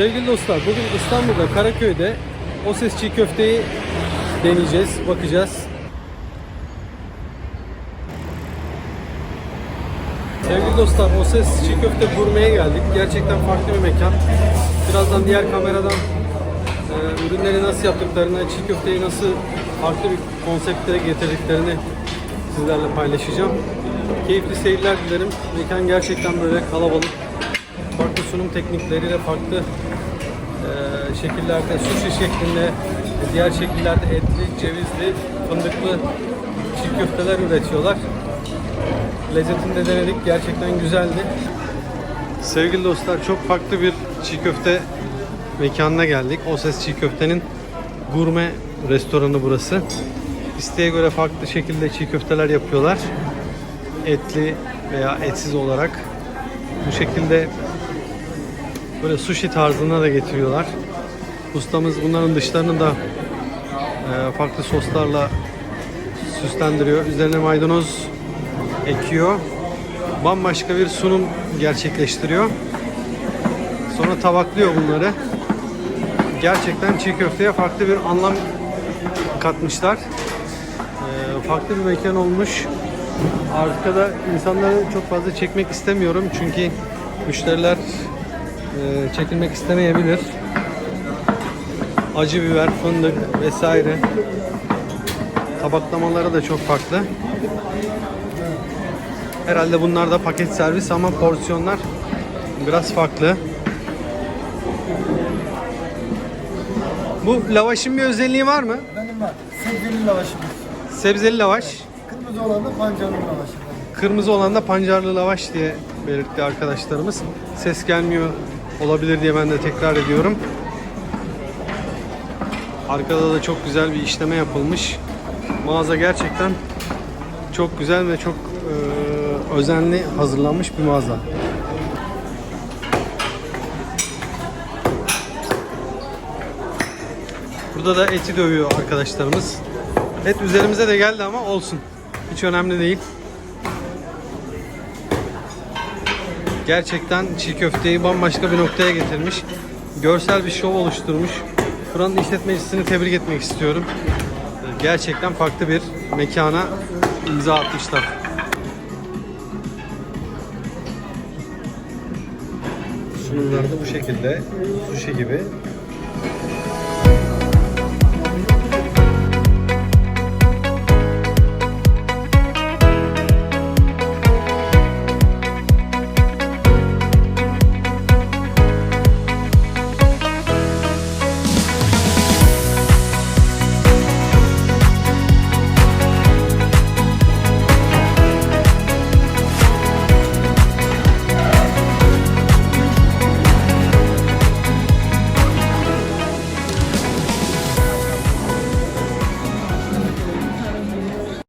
Sevgili dostlar, bugün İstanbul'da Karaköy'de o ses çiğ köfteyi deneyeceğiz, bakacağız. Sevgili dostlar, o ses çiğ köfte gurmeye geldik. Gerçekten farklı bir mekan. Birazdan diğer kameradan e, ürünleri nasıl yaptıklarını, çiğ köfteyi nasıl farklı bir konseptlere getirdiklerini sizlerle paylaşacağım. Keyifli seyirler dilerim. Mekan gerçekten böyle kalabalık. Farklı sunum teknikleriyle farklı e, şekillerde, sushi şeklinde, diğer şekillerde etli, cevizli, fındıklı çiğ köfteler üretiyorlar. Lezzetini de denedik. Gerçekten güzeldi. Sevgili dostlar çok farklı bir çiğ köfte mekanına geldik. O Ses Çiğ Köfte'nin gurme restoranı burası. İsteğe göre farklı şekilde çiğ köfteler yapıyorlar. Etli veya etsiz olarak. Bu şekilde böyle sushi tarzına da getiriyorlar. Ustamız bunların dışlarını da e, farklı soslarla süslendiriyor. Üzerine maydanoz ekiyor. Bambaşka bir sunum gerçekleştiriyor. Sonra tabaklıyor bunları. Gerçekten çiğ köfteye farklı bir anlam katmışlar. Ee, farklı bir mekan olmuş. Arkada insanları çok fazla çekmek istemiyorum çünkü müşteriler e, çekilmek istemeyebilir. Acı biber, fındık vesaire. Tabaklamaları da çok farklı. Herhalde bunlar da paket servis ama porsiyonlar biraz farklı. Bu lavaşın bir özelliği var mı? Benim var. Sebzeli lavaşımız. Sebzeli lavaş. Kırmızı olan da pancarlı lavaşı. Kırmızı olan da pancarlı lavaş diye belirtti arkadaşlarımız. Ses gelmiyor olabilir diye ben de tekrar ediyorum. Arkada da çok güzel bir işleme yapılmış. Mağaza gerçekten çok güzel ve çok e, özenli hazırlanmış bir mağaza. Burada da eti dövüyor arkadaşlarımız. Et üzerimize de geldi ama olsun. Hiç önemli değil. Gerçekten çiğ köfteyi bambaşka bir noktaya getirmiş. Görsel bir şov oluşturmuş. Buranın işletmecisini tebrik etmek istiyorum. Gerçekten farklı bir mekana imza atmışlar. Sunumlar da bu şekilde. Sushi gibi.